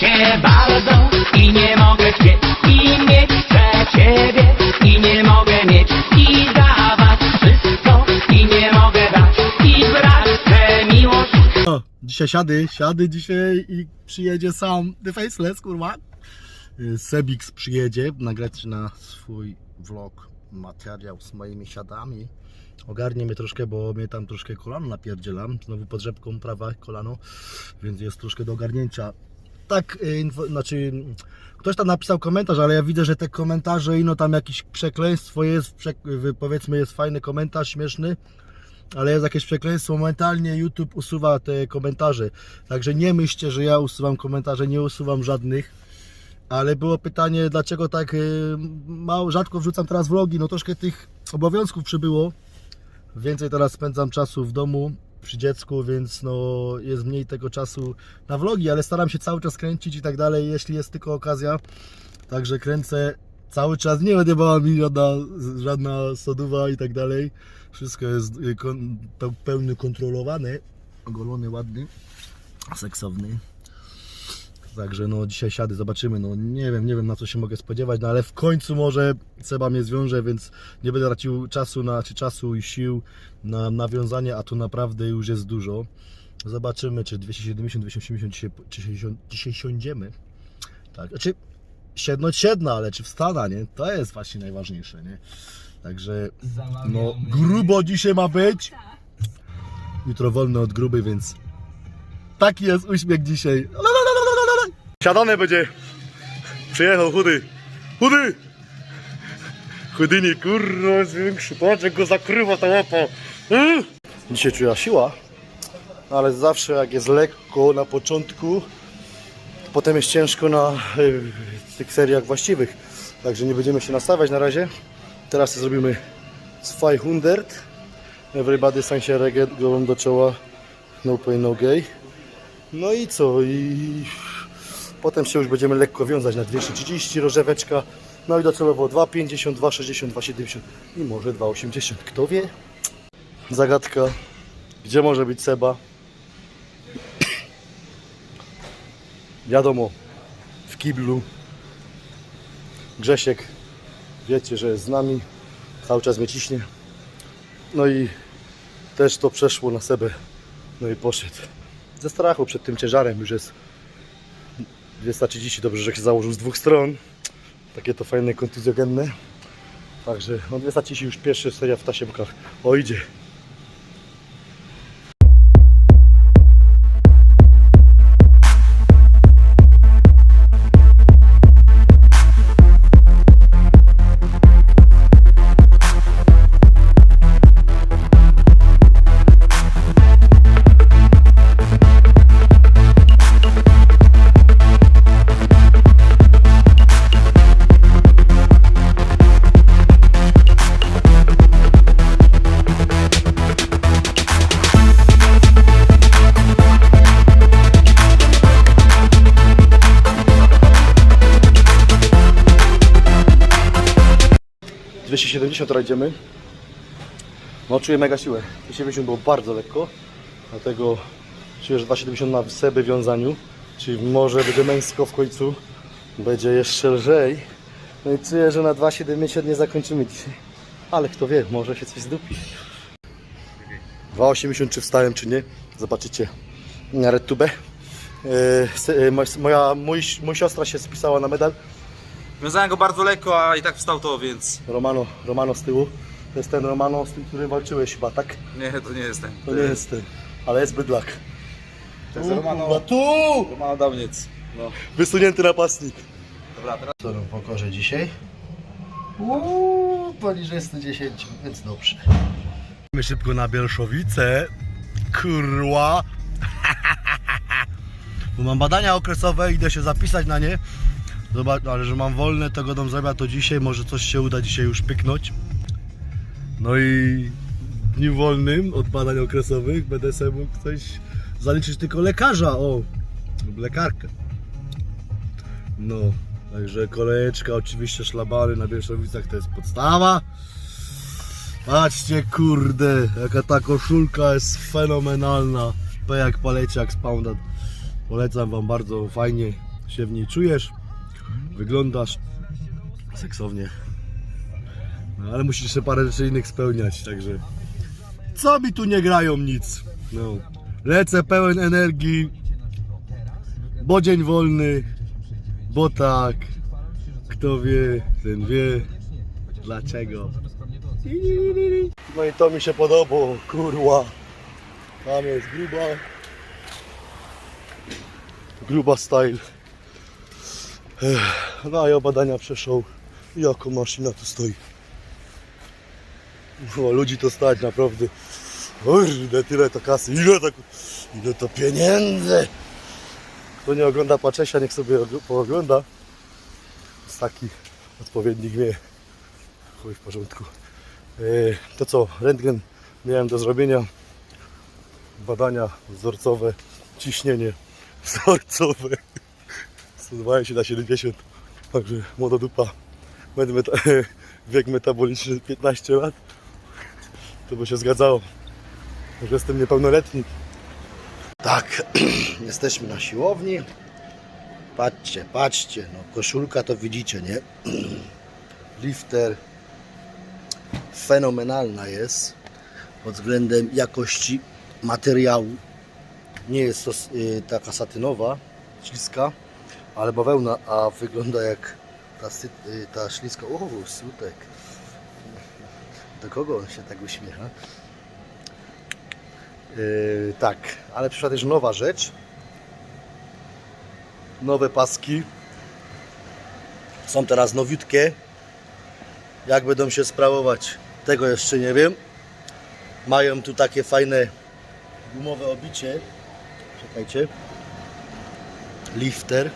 cię bardzo i nie mogę chcieć i chcę ciebie i nie mogę mieć i dawać wszystko i nie mogę dać i brać tę miłość O, dzisiaj siady, siady dzisiaj i przyjedzie sam The Faceless, kurwa. Y, Sebix przyjedzie nagrać na swój vlog materiał z moimi siadami. Ogarnie mnie troszkę, bo mnie tam troszkę kolano napierdzielam. Znowu pod rzepką prawa kolano, więc jest troszkę do ogarnięcia. Tak, y, info, znaczy ktoś tam napisał komentarz, ale ja widzę, że te komentarze, ino tam jakieś przekleństwo jest, powiedzmy jest fajny komentarz, śmieszny, ale jest jakieś przekleństwo, momentalnie YouTube usuwa te komentarze. Także nie myślcie, że ja usuwam komentarze, nie usuwam żadnych. Ale było pytanie, dlaczego tak y, mało, rzadko wrzucam teraz vlogi. No troszkę tych obowiązków przybyło. Więcej teraz spędzam czasu w domu przy dziecku, więc no jest mniej tego czasu na vlogi, ale staram się cały czas kręcić i tak dalej, jeśli jest tylko okazja. Także kręcę cały czas, nie odjebała mi żadna, żadna soduwa i tak dalej. Wszystko jest y, kon, pe- pełny kontrolowane. Ogolony, ładny, seksowny. Także no dzisiaj siady, zobaczymy. No nie wiem, nie wiem na co się mogę spodziewać, no ale w końcu może Seba mnie zwiąże, więc nie będę tracił czasu na, czy czasu i sił na nawiązanie, a tu naprawdę już jest dużo. Zobaczymy, czy 270, 280 dzisiaj, czy 60, dzisiaj siądziemy. Tak, znaczy siednąć siedno, ale czy wstana, nie? To jest właśnie najważniejsze, nie? Także no grubo dzisiaj ma być. Jutro wolny od gruby, więc taki jest uśmiech dzisiaj. Siadane będzie. Przyjechał chudy. Chudy! Chudyni, kurwa, jest większy. Patrz, jak go zakrywa ta łapa. Mm. Dzisiaj czuję siła, ale zawsze jak jest lekko na początku, to potem jest ciężko na y, tych seriach właściwych. Także nie będziemy się nastawiać na razie. Teraz zrobimy z 500. Everybody się reggae głową do czoła. No pain, no gay. No i co? I potem się już będziemy lekko wiązać na 230 rożeweczka. No i docelowo 2,50, 2,60, 2,70 i może 2,80. Kto wie? Zagadka. Gdzie może być Seba? Wiadomo, w kiblu. Grzesiek, wiecie, że jest z nami. Cały czas mnie ciśnie. No i też to przeszło na Sebę. No i poszedł. Ze strachu przed tym ciężarem już jest 230. Dobrze, że się założył z dwóch stron. Takie to fajne, kontuzjogenne. Także no 230 już pierwszy seria w tasiemkach. O idzie. Dwieście 270 rajdziemy. No czuję mega siłę. 270 było bardzo lekko. Dlatego czuję, że 270 na seby wiązaniu. Czyli może będzie męsko w końcu. Będzie jeszcze lżej. No i czuję, że na 270 nie zakończymy dzisiaj. Ale kto wie, może się coś zdupi. 2,80 czy wstałem, czy nie. Zobaczycie na RedTube. Yy, moja, mój, mój siostra się spisała na medal. Wiązałem go bardzo lekko, a i tak wstał to, więc Romano, Romano z tyłu. To jest ten Romano, z tym, którym walczyłeś chyba, tak? nie, to nie jest ten. To nie jest ten, ale jest bydlak. To jest Romano, kurwa, tu! Romano Dawniec. No. Wysunięty napastnik. Dobra, teraz Co nam pokorze dzisiaj? Uuu, poniżej 110, więc dobrze. My szybko na Bielszowice. Kurwa. Bo mam badania okresowe, idę się zapisać na nie. Zobacz, ale że mam wolne, to go dom zrobię to dzisiaj. Może coś się uda dzisiaj już pyknąć. No i w dniu wolnym od badań okresowych będę sobie mógł coś zaliczyć tylko lekarza, o, lub lekarkę. No, także kolejeczka, oczywiście szlabany na Bielszowicach to jest podstawa. Patrzcie, kurde, jaka ta koszulka jest fenomenalna. P jak paleciak z. Polecam Wam bardzo, fajnie. się w niej czujesz, wyglądasz seksownie. No, ale musisz jeszcze parę rzeczy innych spełniać, także co mi tu nie grają nic. No. Lecę pełen energii, bo dzień wolny, bo tak, kto wie, ten wie, dlaczego. No i to mi się podoba, kurwa. Tam jest gruba. Gruba style. Ech, No i badania przeszło. Jako maszyna tu stoi. O, ludzi to stać naprawdę. Kurde, tyle to kasy, ile to, ile to pieniędzy. Kto nie ogląda Paczesia, niech sobie ogl- poogląda. Z takich odpowiednik wie. Chuj w porządku. E, To co, rentgen miałem do zrobienia. Badania wzorcowe, ciśnienie wzorcowe. 120 na 70. Także młoda dupa. Meta wiek metaboliczny 15 lat. To by się zgadzało. Że jestem niepełnoletni. Tak, jesteśmy na siłowni. Patrzcie, patrzcie, no koszulka to widzicie, nie? Lifter fenomenalna jest pod względem jakości materiału. Nie jest to y, taka satynowa, śliska, ale bawełna, a wygląda jak ta, y, ta śliska. O, sutek. Do kogo on się tak uśmiecha? Yy, tak, ale przyszła też nowa rzecz. Nowe paski. Są teraz nowiutkie. Jak będą się sprawować, tego jeszcze nie wiem. Mają tu takie fajne gumowe obicie. Czekajcie. Lifter.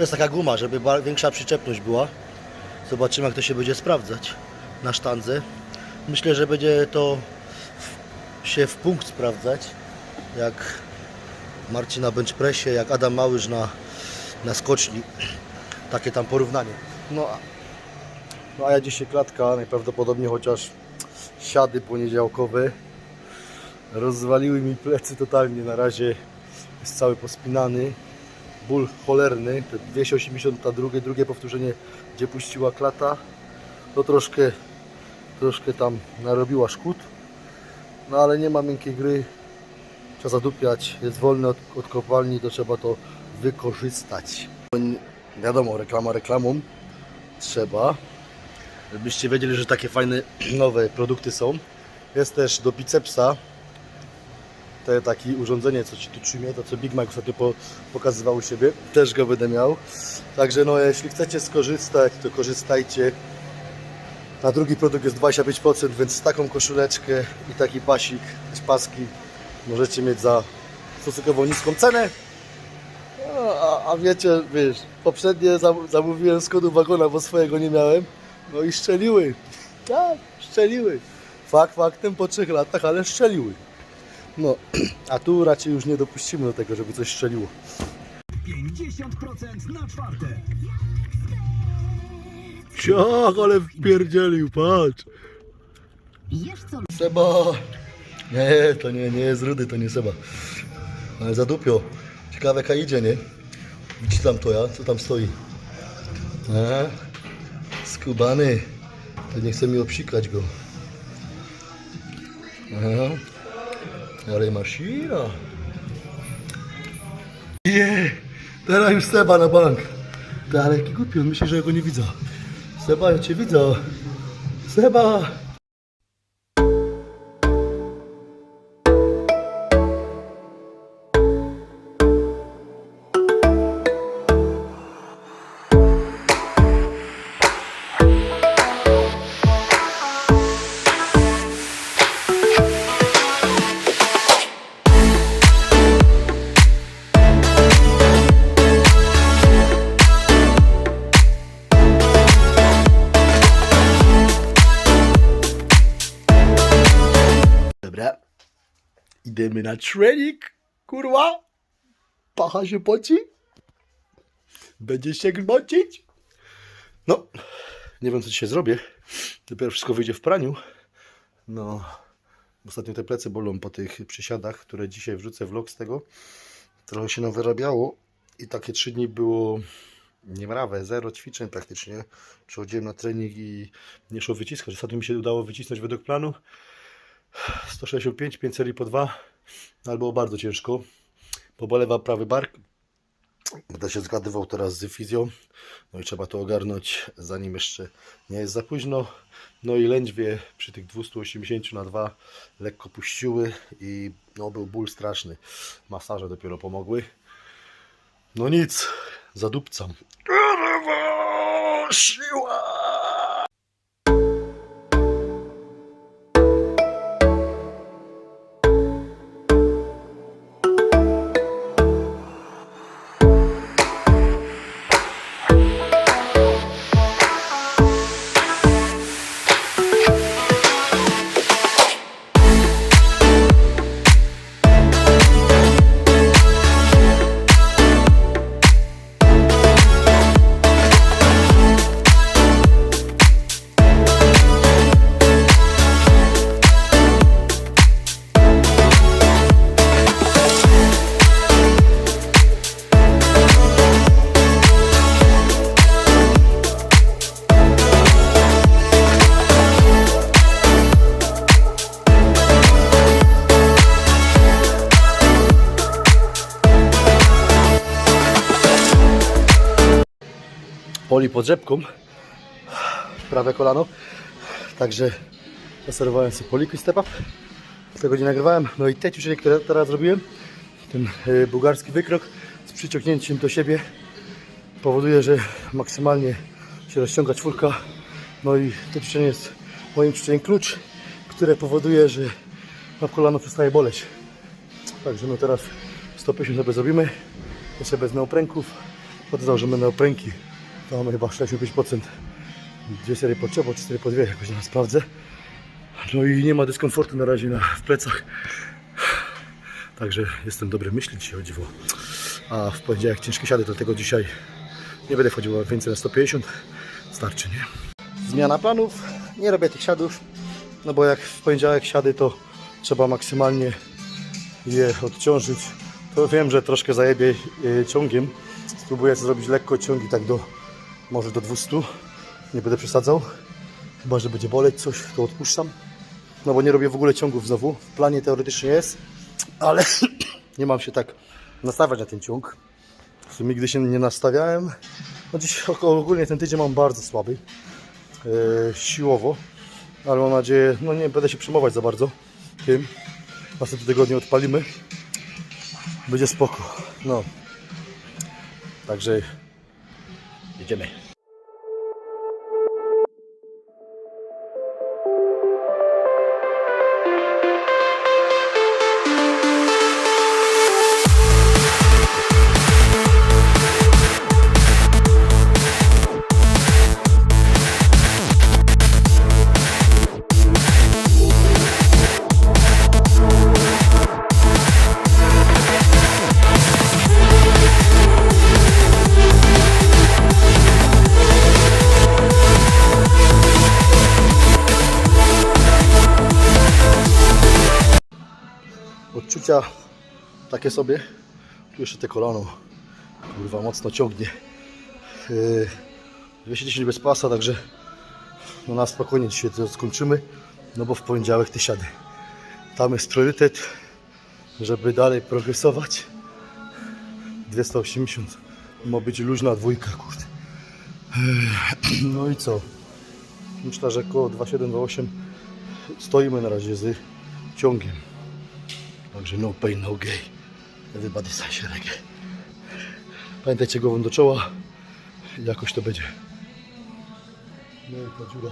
To jest taka guma, żeby większa przyczepność była. Zobaczymy jak to się będzie sprawdzać na sztandze. Myślę, że będzie to w- się w punkt sprawdzać. Jak Marcin na bench pressie, jak Adam Małyż na, na skoczni. Takie tam porównanie. No, no a ja dzisiaj klatka, najprawdopodobniej chociaż siady poniedziałkowe rozwaliły mi plecy totalnie. Na razie jest cały pospinany. Ból cholerny. Te 282, drugie powtórzenie, gdzie puściła klata, to troszkę, troszkę tam narobiła szkód. No ale nie ma miękkiej gry. Trzeba zadupiać. Jest wolny od, od kopalni, to trzeba to wykorzystać. Wiadomo, reklama reklamą. Trzeba. Żebyście wiedzieli, że takie fajne nowe produkty są. Jest też do bicepsa te takie urządzenie, co ci tu trzymie, to co Big Mac ostatnio po, pokazywał u siebie. Też go będę miał. Także no, jeśli chcecie skorzystać, to korzystajcie. Na drugi produkt jest 25%, więc taką koszuleczkę i taki pasik, z paski możecie mieć za stosunkowo niską cenę. A, a, a wiecie, wiesz, poprzednie zam- zamówiłem z kodu wagona, bo swojego nie miałem. No i szczeliły. Tak, szczeliły. Fakt faktem po trzech latach, ale szczeliły. No, a tu raczej już nie dopuścimy do tego, żeby coś strzeliło. 50% na czwarte. Ciach, ale wpierdzielił, patrz. Seba! Nie, to nie, nie jest rudy, to nie Seba. Ale zadupio. Ciekawe jak idzie, nie? Widzicie tam to ja? Co tam stoi? A? Skubany. To nie chce mi obsikać go. Aha. Ale maszyna. Nie! Teraz już Seba na bank. Ty, ale jaki głupi, on myśli, że ja go nie widzę. Seba, ja cię widzę. Seba! Idziemy na trening, kurwa. Pacha się poci. Będzie się gmocić. No, nie wiem co dzisiaj zrobię. Dopiero wszystko wyjdzie w praniu. No, ostatnio te plecy bolą po tych przysiadach, które dzisiaj wrzucę vlog z tego. Trochę się nam wyrabiało I takie trzy dni było niemrawe, zero ćwiczeń praktycznie. Przychodziłem na trening i nie szło wyciskać. Ostatnio mi się udało wycisnąć według planu 165, 5 serii po 2, ale było bardzo ciężko. Pobolewa prawy bark. Będę się zgadywał teraz z fizją. No i trzeba to ogarnąć, zanim jeszcze nie jest za późno. No i lędźwie przy tych 280 na 2 lekko puściły i no, był ból straszny. Masaże dopiero pomogły. No nic, zadupcam. Siła! Poli pod rzepką. Prawe kolano. Także zaserwowałem sobie poliki step up. Tego nie nagrywałem. No i te ćwiczenie, które teraz zrobiłem, ten y, bułgarski wykrok z przyciągnięciem do siebie powoduje, że maksymalnie się rozciąga czwórka. No i to ćwiczenie jest moim ćwiczeniem klucz, które powoduje, że na kolano przestaje boleć. Także no teraz 150 sobie zrobimy. Jeszcze bez neoprenków. Potem założymy neoprenki. To mamy chyba 65%. Dwie serie po trzy, albo cztery po dwie, jakoś teraz sprawdzę. No i nie ma dyskomfortu na razie na, w plecach. Także jestem dobry myśli, chodzi o... A w poniedziałek ciężkie siady, dlatego dzisiaj nie będę wchodził więcej na 150. Starczy, nie? Zmiana planów. Nie robię tych siadów, no bo jak w poniedziałek siady, to trzeba maksymalnie je odciążyć. To wiem, że troszkę zajebie e, ciągiem. Spróbuję zrobić lekko ciągi tak do może do 200. Nie będę przesadzał. Chyba, że będzie boleć coś, to odpuszczam. No bo nie robię w ogóle ciągów znowu. W planie teoretycznie jest, ale nie mam się tak nastawiać na ten ciąg. W sumie nigdy się nie nastawiałem. No dziś ogólnie ten tydzień mam bardzo słaby. e, siłowo. Ale mam nadzieję, no nie będę się przejmować za bardzo tym. Następny tygodnie odpalimy. Będzie spoko. No. Także 你这边。Odczucia takie sobie. Tu jeszcze te kolano. Kurwa, mocno ciągnie. Yy, 210 bez pasa, także no na spokojnie dzisiaj to skończymy. No bo w poniedziałek te siady. Tam jest priorytet, żeby dalej progresować. 280 ma być luźna dwójka, kurde. Yy, No i co? Myślę, że około 2728 stoimy na razie z ciągiem. Także no pain, no gain. Everybody say reggae. Pamiętajcie głową do czoła. Jakoś to będzie. No i ta dziura